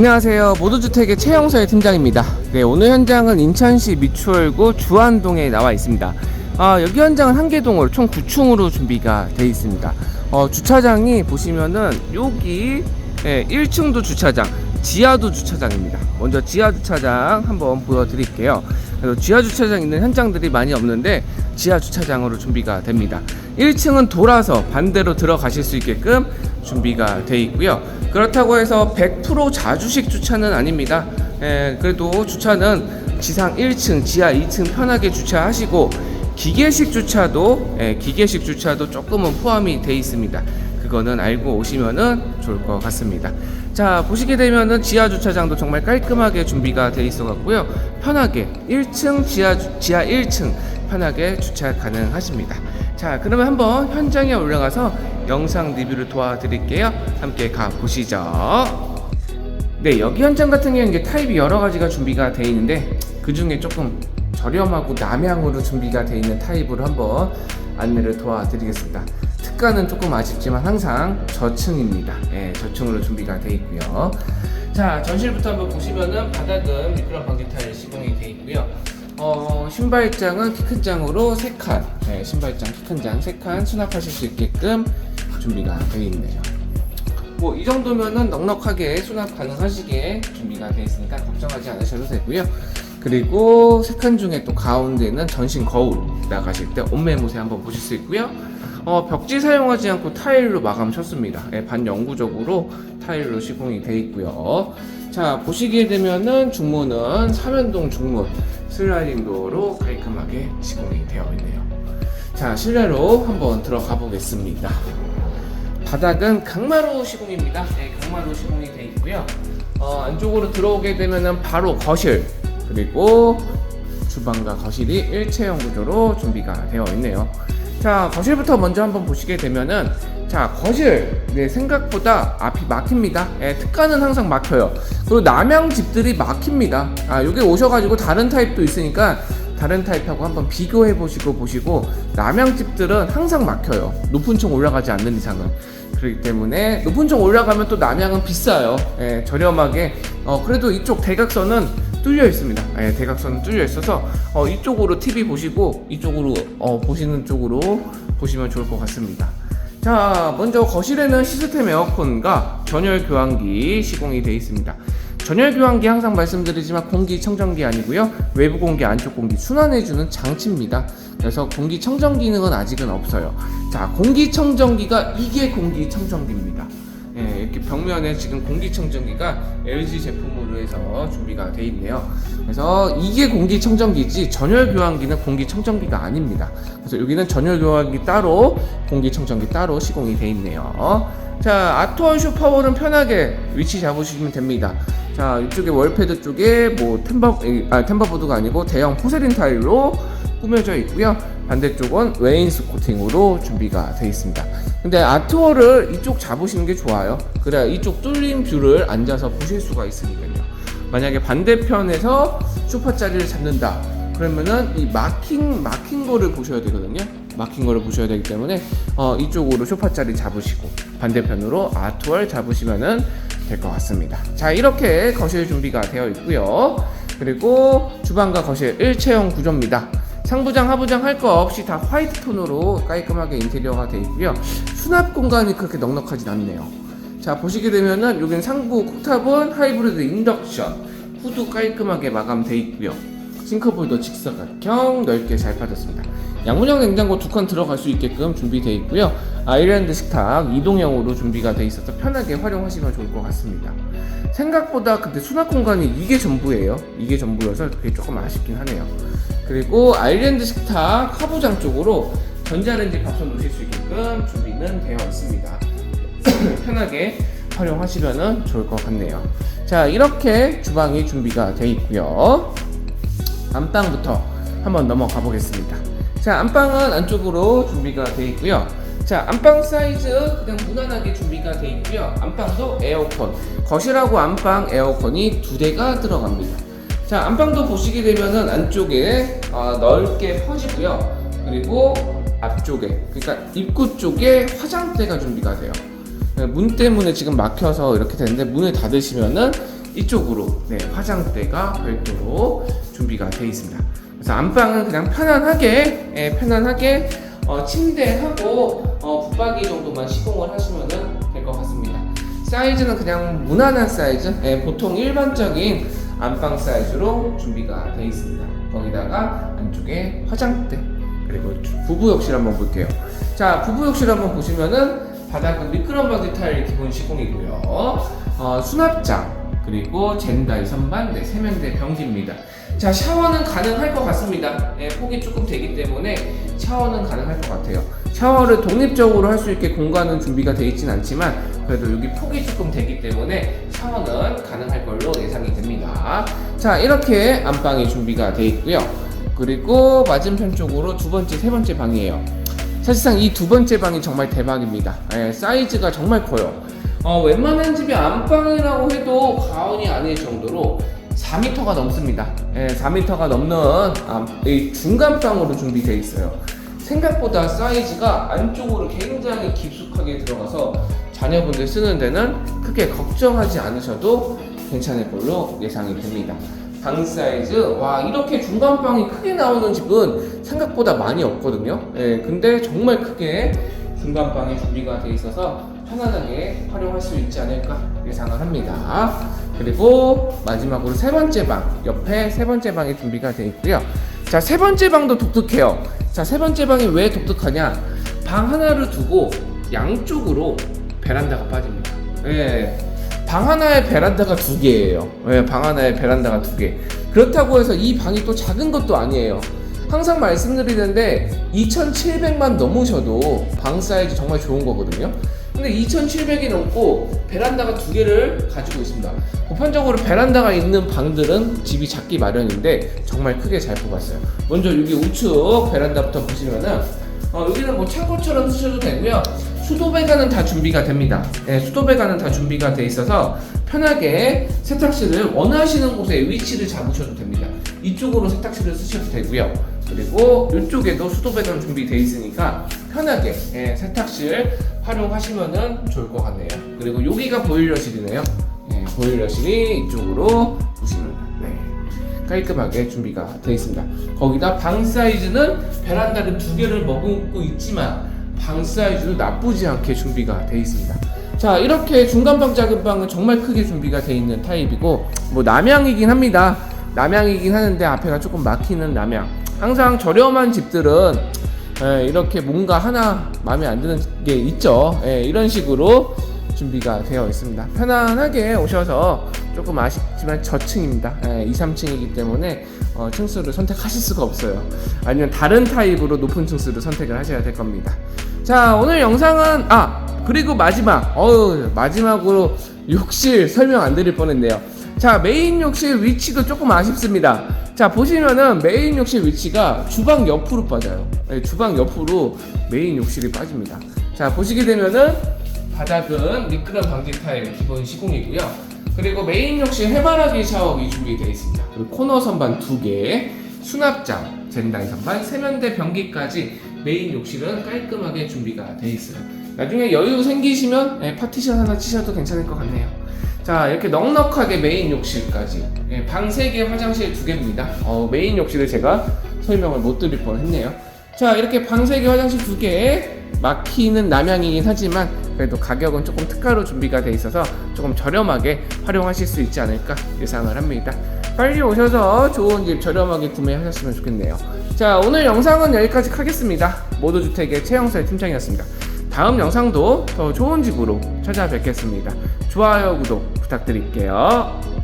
안녕하세요. 모두주택의 최영서의 팀장입니다. 네, 오늘 현장은 인천시 미추홀구 주안동에 나와 있습니다. 아, 여기 현장은 한 개 동으로 총 9층으로 준비가 되어 있습니다. 어, 주차장이 보시면은 여기 예, 1층도 주차장, 지하도 주차장입니다. 먼저 지하 주차장 한번 보여드릴게요. 지하 주차장 있는 현장들이 많이 없는데 지하 주차장으로 준비가 됩니다. 1층은 돌아서 반대로 들어가실 수 있게끔 준비가 되어 있고요. 그렇다고 해서 100% 자주식 주차는 아닙니다. 예, 그래도 주차는 지상 1층, 지하 2층 편하게 주차하시고 기계식 주차도 예, 기계식 주차도 조금은 포함이 되어 있습니다. 그거는 알고 오시면은 좋을 것 같습니다. 자 보시게 되면은 지하 주차장도 정말 깔끔하게 준비가 되어 있어 갖고요 편하게 1층 지하 주- 지하 1층 편하게 주차 가능하십니다. 자 그러면 한번 현장에 올라가서 영상 리뷰를 도와드릴게요. 함께 가 보시죠. 네, 여기 현장 같은 경우는 이제 타입이 여러 가지가 준비가 되어 있는데 그 중에 조금 저렴하고 남향으로 준비가 되어 있는 타입으로 한번 안내를 도와드리겠습니다. 특가는 조금 아쉽지만 항상 저층입니다. 예, 저층으로 준비가 되어 있고요. 자, 전실부터 한번 보시면은 바닥은 미끄럼 방지 타일 시공이 되어 있고요. 어, 신발장은 키 큰 장으로 3칸, 예, 신발장 키 큰 장 3칸 수납하실 수 있게끔 준비가 되어 있네요. 뭐 이 정도면은 넉넉하게 수납 가능하시게 준비가 되어 있으니까 걱정하지 않으셔도 되고요. 그리고 세칸 중에 또 가운데는 전신 거울 나가실 때 옷매무새 한번 보실 수 있고요. 어, 벽지 사용하지 않고 타일로 마감 쳤습니다. 예, 반영구적으로 타일로 시공이 되어 있고요. 자 보시게 되면은 중문은 삼연동 중문 슬라이딩 도어로 깔끔하게 시공이 되어 있네요. 자 실내로 한번 들어가 보겠습니다. 바닥은 강마루 시공입니다. 네, 강마루 시공이 되어 있고요. 어, 안쪽으로 들어오게 되면은 바로 거실 그리고 주방과 거실이 일체형 구조로 준비가 되어 있네요. 자 거실부터 먼저 한번 보시게 되면은 자 거실 네 생각보다 앞이 막힙니다. 예, 특가는 항상 막혀요. 그리고 남양 집들이 막힙니다. 아 여기 오셔가지고 다른 타입도 있으니까 다른 타입하고 한번 비교해 보시고 보시고 남양 집들은 항상 막혀요. 높은 층 올라가지 않는 이상은. 그렇기 때문에 높은 층 올라가면 또 남양은 비싸요. 예, 저렴하게. 어, 그래도 이쪽 대각선은 뚫려 있습니다. 예, 대각선은 뚫려 있어서 어, 이쪽으로 TV 보시고 이쪽으로 어, 보시는 쪽으로 보시면 좋을 것 같습니다. 자, 먼저 거실에는 시스템 에어컨과 전열 교환기 시공이 되어 있습니다. 전열 교환기 항상 말씀드리지만 공기 청정기 아니고요. 외부 공기, 안쪽 공기 순환해주는 장치입니다. 그래서 공기 청정 기능은 아직은 없어요. 자, 공기 청정기가 이게 공기 청정기입니다. 예, 이렇게 벽면에 지금 공기청정기가 LG 제품으로 해서 준비가 되어 있네요. 그래서 이게 공기청정기지 전열 교환기는 공기청정기가 아닙니다. 그래서 여기는 전열 교환기 따로 공기청정기 따로 시공이 되어 있네요. 자, 아트월 슈퍼볼은 편하게 위치 잡으시면 됩니다. 자, 이쪽에 월패드 쪽에 뭐 템버 아 템버보드가 아니고 대형 포세린 타일로 꾸며져 있고요. 반대쪽은 웨인스 코팅으로 준비가 되어 있습니다. 근데 아트월을 이쪽 잡으시는 게 좋아요. 그래야 이쪽 뚫린 뷰를 앉아서 보실 수가 있으니까요. 만약에 반대편에서 소파 자리를 잡는다. 그러면은 이 마킹 마킹 거를 보셔야 되거든요. 마킹 거를 보셔야 되기 때문에 어, 이쪽으로 소파 자리 잡으시고 반대편으로 아트월 잡으시면은 될 것 같습니다. 자 이렇게 거실 준비가 되어 있고요. 그리고 주방과 거실 일체형 구조입니다. 상부장, 하부장 할 거 없이 다 화이트 톤으로 깔끔하게 인테리어가 되어 있고요. 수납 공간이 그렇게 넉넉하진 않네요. 자 보시게 되면은 여기는 상부 콕탑은 하이브리드 인덕션 후드 깔끔하게 마감되어 있고요. 싱크볼도 직사각형 넓게 잘 빠졌습니다. 양문형 냉장고 두 칸 들어갈 수 있게끔 준비되어 있고요. 아일랜드 식탁 이동형으로 준비가 되어 있어서 편하게 활용하시면 좋을 것 같습니다. 생각보다 근데 수납 공간이 이게 전부예요. 이게 전부여서 그게 조금 아쉽긴 하네요. 그리고 아일랜드 식탁 하부장 쪽으로 전자레인지 밥솥 놓으실 수 있게끔 준비는 되어 있습니다. 편하게 활용하시면 좋을 것 같네요. 자, 이렇게 주방이 준비가 되어 있고요. 안방부터 한번 넘어가 보겠습니다. 자, 안방은 안쪽으로 준비가 되어 있고요. 자, 안방 사이즈 그냥 무난하게 준비가 되어 있고요. 안방도 에어컨, 거실하고 안방 에어컨이 두 대가 들어갑니다. 자, 안방도 보시게 되면은 안쪽에 어, 넓게 퍼지고요. 그리고 앞쪽에, 그러니까 입구 쪽에 화장대가 준비가 돼요. 네, 문 때문에 지금 막혀서 이렇게 되는데 문을 닫으시면은 이쪽으로 네, 화장대가 별도로 준비가 되어 있습니다. 그래서 안방은 그냥 편안하게 예, 편안하게 어, 침대하고 어, 붙박이 정도만 시공을 하시면 될 것 같습니다. 사이즈는 그냥 무난한 사이즈, 예, 보통 일반적인 안방 사이즈로 준비가 되어 있습니다. 거기다가 안쪽에 화장대 그리고 주- 부부 욕실 한번 볼게요. 자, 부부 욕실 한번 보시면은 바닥은 미끄럼 바디 타일 기본 시공이고요. 어, 수납장 그리고 젠다이 선반 네, 세면대 변기입니다. 자, 샤워는 가능할 것 같습니다. 예, 폭이 조금 되기 때문에 샤워는 가능할 것 같아요. 샤워를 독립적으로 할 수 있게 공간은 준비가 되어 있진 않지만 그래도 여기 폭이 조금 되기 때문에 샤워는 가능할 걸로 예상이 됩니다. 자, 이렇게 안방이 준비가 되어 있고요. 그리고 맞은편 쪽으로 두 번째, 세 번째 방이에요. 사실상 이 두 번째 방이 정말 대박입니다. 예, 사이즈가 정말 커요. 어, 웬만한 집이 안방이라고 해도 과언이 아닐 정도로 4m가 넘습니다. 예, 4m가 넘는 아, 이 중간방으로 준비되어 있어요. 생각보다 사이즈가 안쪽으로 굉장히 깊숙하게 들어가서 자녀분들 쓰는 데는 크게 걱정하지 않으셔도 괜찮을 걸로 예상이 됩니다. 방 사이즈 와 이렇게 중간방이 크게 나오는 집은 생각보다 많이 없거든요. 예, 근데 정말 크게 중간방이 준비가 돼 있어서 편안하게 활용할 수 있지 않을까 예상을 합니다. 그리고 마지막으로 세 번째 방 옆에 세 번째 방이 준비가 되어 있고요. 자 세 번째 방도 독특해요. 자 세 번째 방이 왜 독특하냐? 방 하나를 두고 양쪽으로 베란다가 빠집니다. 예. 방 하나에 베란다가 두 개예요. 예, 방 하나에 베란다가 두 개. 그렇다고 해서 이 방이 또 작은 것도 아니에요. 항상 말씀드리는데 2,700만 넘으셔도 방 사이즈 정말 좋은 거거든요. 근데 2,700이 넘고 베란다가 두 개를 가지고 있습니다. 보편적으로 베란다가 있는 방들은 집이 작기 마련인데 정말 크게 잘 뽑았어요. 먼저 여기 우측 베란다부터 보시면은 어, 여기는 뭐 창고처럼 쓰셔도 되고요. 수도 배관은 다 준비가 됩니다. 네, 수도 배관은 다 준비가 돼 있어서 편하게 세탁실을 원하시는 곳에 위치를 잡으셔도 됩니다. 이쪽으로 세탁실을 쓰셔도 되고요. 그리고 이쪽에도 수도 배관 준비되어 있으니까 편하게 예, 세탁실 활용하시면 좋을 것 같네요. 그리고 여기가 보일러실이네요. 예, 보일러실이 이쪽으로 보시면 네. 깔끔하게 준비가 되어 있습니다. 거기다 방 사이즈는 베란다를 두 개를 머금고 있지만 방 사이즈도 나쁘지 않게 준비가 되어 있습니다. 자 이렇게 중간방 작은 방은 정말 크게 준비가 되어 있는 타입이고 뭐 남양이긴 합니다. 남양이긴 하는데 앞에가 조금 막히는 남양. 항상 저렴한 집들은 예, 이렇게 뭔가 하나 마음에 안 드는 게 있죠. 예, 이런 식으로 준비가 되어 있습니다. 편안하게 오셔서 조금 아쉽지만 저층입니다. 예, 2, 3층이기 때문에 어, 층수를 선택하실 수가 없어요. 아니면 다른 타입으로 높은 층수를 선택을 하셔야 될 겁니다. 자, 오늘 영상은 아 그리고 마지막 어우 마지막으로 욕실 설명 안 드릴 뻔했네요. 자, 메인 욕실 위치도 조금 아쉽습니다. 자, 보시면은 메인 욕실 위치가 주방 옆으로 빠져요. 네, 주방 옆으로 메인 욕실이 빠집니다. 자, 보시게 되면은 바닥은 미끄럼 방지 타일 기본 시공이고요. 그리고 메인 욕실 해바라기 샤워기 준비되어 있습니다. 그리고 코너 선반 두 개, 수납장, 젠다이 선반, 세면대 변기까지 메인 욕실은 깔끔하게 준비가 되어 있어요. 나중에 여유 생기시면 예, 파티션 하나 치셔도 괜찮을 것 같네요. 자 이렇게 넉넉하게 메인 욕실까지. 예, 방 3개 화장실 2개입니다. 어, 메인 욕실을 제가 설명을 못 드릴 뻔했네요. 자 이렇게 방 3개 화장실 2개. 막히는 남양이긴 하지만 그래도 가격은 조금 특가로 준비가 돼 있어서 조금 저렴하게 활용하실 수 있지 않을까 예상을 합니다. 빨리 오셔서 좋은 집 저렴하게 구매하셨으면 좋겠네요. 자 오늘 영상은 여기까지 하겠습니다. 모두주택의 최영서의 팀장이었습니다. 다음 영상도 더 좋은 집으로 찾아뵙겠습니다. 좋아요, 구독 부탁드릴게요.